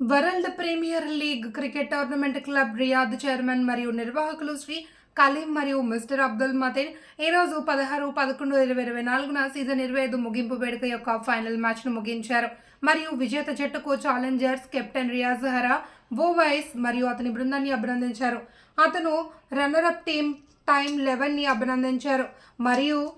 World premier league cricket tournament club Riyadh chairman మరియు నిర్వాహకులు శ్రీ కలీం మరియు మిస్టర్ అబ్దుల్ మతీన్ ఈ రోజు పదహారు పదకొండు ఇరవై ఇరవై నాలుగున సీజన్ ఇరవై ఐదు ముగింపు వేడుక యొక్క ఫైనల్ మ్యాచ్ను ముగించారు. మరియు విజేత జట్టుకు challengers captain Riyaz Hara Bowais మరియు అతని బృందాన్ని అభినందించారు. అతను రన్నరప్ టీమ్ టైం లెవెన్ని అభినందించారు. మరియు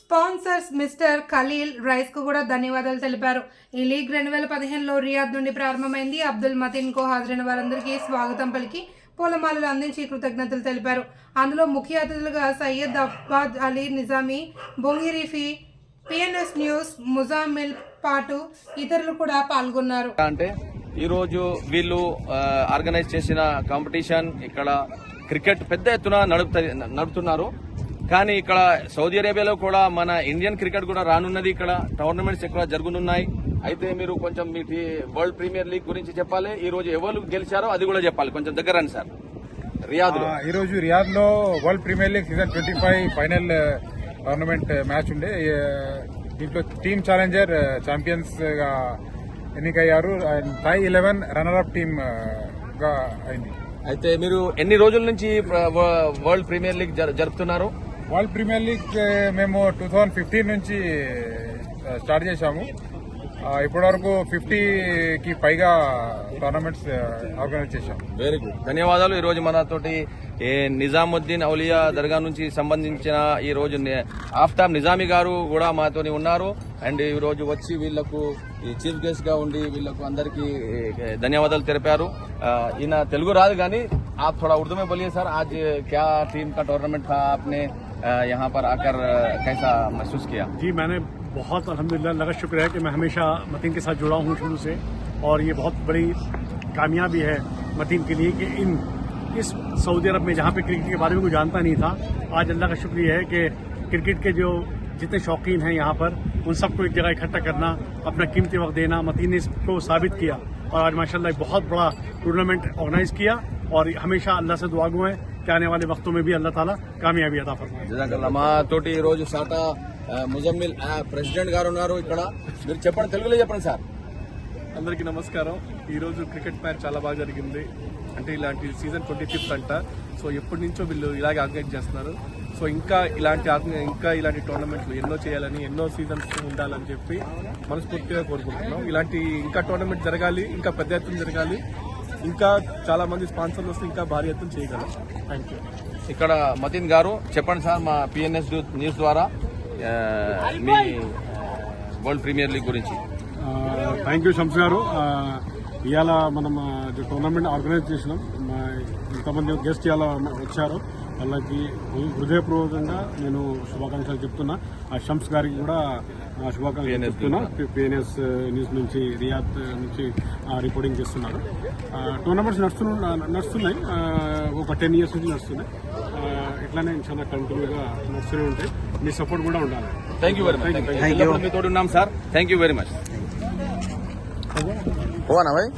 స్పాన్సర్స్ మిస్టర్ ఖలీల్ రైస్కు కూడా ధన్యవాదాలు తెలిపారు. ఈ లీగ్ రెండు వేల పదిహేనులో రియాద్ నుండి ప్రారంభమైంది. అబ్దుల్ మతిన్కు హాజరైన వారందరికీ స్వాగతం పలికి పూలమాలలు అందించి కృతజ్ఞతలు తెలిపారు. అందులో ముఖ్య అతిథులుగా సయ్యద్ అబ్బాద్ అలీ నిజామీ బొంగిరిఫీ పిఎన్ఎస్ న్యూస్ ముజామిల్ పాటు ఇతరులు కూడా పాల్గొన్నారు. అంటే ఈరోజు వీళ్ళు ఆర్గనైజ్ చేసిన కాంపిటీషన్ ఇక్కడ క్రికెట్ పెద్ద ఎత్తున నడుపుత నడుపుతున్నారు. కానీ ఇక్కడ సౌదీ అరేబియాలో కూడా మన ఇండియన్ క్రికెట్ కూడా రానున్నది ఇక్కడ. టోర్నమెంట్స్ ఇక్కడ జరుగునున్నాయి. అయితే మీరు కొంచెం మీ వరల్డ్ ప్రీమియర్ లీగ్ గురించి చెప్పాలి. ఈ రోజు ఎవరు గెలిచారో అది కూడా చెప్పాలి. కొంచెం దగ్గర రండి సార్. రియాద్లో ఆ, ఈరోజు రియాద్లో world premier league season twenty five final tournament match ఉండే. ఏ, దీంట్లో టీమ్ ఛాలెంజర్ ఛాంపియన్స్గా ఎన్నికయ్యారు. And Thai eleven runner up టీమ్గా అయింది. అయితే మీరు ఎన్ని రోజుల నుంచి వరల్డ్ ప్రీమియర్ లీగ్ జరు- జరుపుతున్నారు? వరల్డ్ ప్రీమియర్ లీగ్ ఏ, మేము టూ థౌజండ్ ఫిఫ్టీన్ నుంచి ఆ, స్టార్ట్ చేశాము ఆ, ఇప్పటివరకు ఫిఫ్టీకి పైగా టోర్నమెంట్స్ ఆర్గనైజ్ చేశాము వెరీ గుడ్ ధన్యవాదాలు ఈ రోజు మనతోటి ఏ నిజాముద్దీన్ ఔలియా దర్గా నుంచి సంబంధించిన ఈ రోజు ని- ఆఫ్తాబ్ నిజామీ గారు కూడా మాతోని ఉన్నారు అండ్ ఈ రోజు వచ్చి వీళ్లకు ఈ చీఫ్ గెస్ట్ గా ఉండి వీళ్లకు అందరికి ధన్యవాదాలు తెలిపారు ఆ, ఈయన తెలుగు రాదు కానీ आप थोड़ा उर्दू में बोलिए सर आज क्या टीम का टूर्नामेंट था आपने आ, यहाँ पर आकर कैसा महसूस किया? जी, मैंने बहुत, अल्हम्दुलिल्लाह, लगा शुक्र है कि मैं हमेशा मतीन के साथ जुड़ा हूँ शुरू से, और ये बहुत बड़ी कामयाबी है मतीन के लिए कि इन, इस सऊदी अरब में जहाँ पे क्रिकेट के बारे में कोई जानता नहीं था, आज अल्लाह का शुक्रिया है कि क्रिकेट के जो जितने शौकीन हैं यहाँ पर, उन सबको एक जगह इकट्ठा करना, अपना कीमती वक्त देना, मतीन ने इसको साबित किया, और आज माशाल्लाह एक बहुत बड़ा टूर्नामेंट ऑर्गेनाइज किया और हमेशा अल्लाह से दुआ गो है कि आने वाले वक्तों में भी अल्लाह ताला कामयाबी अता फरमाए జజాకల్లా మా తోటి ఈ రోజు సాటా ఆ, ముజమ్మిల్ ఆ, ప్రెసిడెంట్ గారు ఉన్నారు ఇక్కడ మీరు చెప్పండి తెలుగులో చెప్పండి సార్ అందరికీ నమస్కారం ఈ రోజు క్రికెట్ మ్యాచ్ చాలా బాగా జరిగింది అంటే ఇలాంటి సీజన్ ట్వంటీ ఫిఫ్త్ అంట సో ఎప్పటి నుంచో వీళ్ళు ఇలాగే ఆర్గనైజ్ చేస్తున్నారు సో ఇంకా ఇలాంటి ఆర్గనై- ఇంకా ఇలాంటి టోర్నమెంట్లు ఎన్నో చేయాలని ఎన్నో సీజన్స్ ఉండాలని చెప్పి మనస్ఫూర్తిగా కోరుకుంటున్నాం ఇలాంటి ఇంకా టోర్నమెంట్ జరగాలి ఇంకా పెద్ద ఎత్తున జరగాలి ఇంకా చాలా మంది స్పాన్సర్లు వస్తే ఇంకా భారీ ఎత్తున చేయగలం థ్యాంక్ యూ ఇక్కడ మతిన్ గారు చెప్పండి సార్ మా పిఎన్ఎస్ న్యూస్ ద్వారా మీ వరల్డ్ ప్రీమియర్ లీగ్ గురించి. థ్యాంక్ యూ షమ్స్ గారు. ఇవాళ మనం టోర్నమెంట్ ఆర్గనైజ్ చేసినాం. మా ఇంతమంది గెస్ట్ ఇవాళ వచ్చారు. వాళ్ళకి హృదయపూర్వకంగా నేను శుభాకాంక్షలు చెప్తున్నా. ఆ షమ్స్ గారికి కూడా ఆ, శుభాకాంక్షలు చెప్తున్నా. పిఎన్ఎస్ న్యూస్ నుంచి రియాద్ నుంచి ఆ, రిపోర్టింగ్ చేస్తున్నారు ఆ, టోర్నమెంట్స్ నడుస్తు నడుస్తున్నాయి. ఆ, ఒక టెన్ ఇయర్స్ నుంచి నడుస్తున్నాయి. ఇట్లానే చాలా కంటిన్యూగా నడుస్తూనే ఉంటాయి. మీ సపోర్ట్ కూడా ఉండాలి. థ్యాంక్ యూ వెరీ మచ్ ఎల్లప్పుడూ మీ తోడు ఉన్నాం sir. Thank you very much ఓనా భాయ్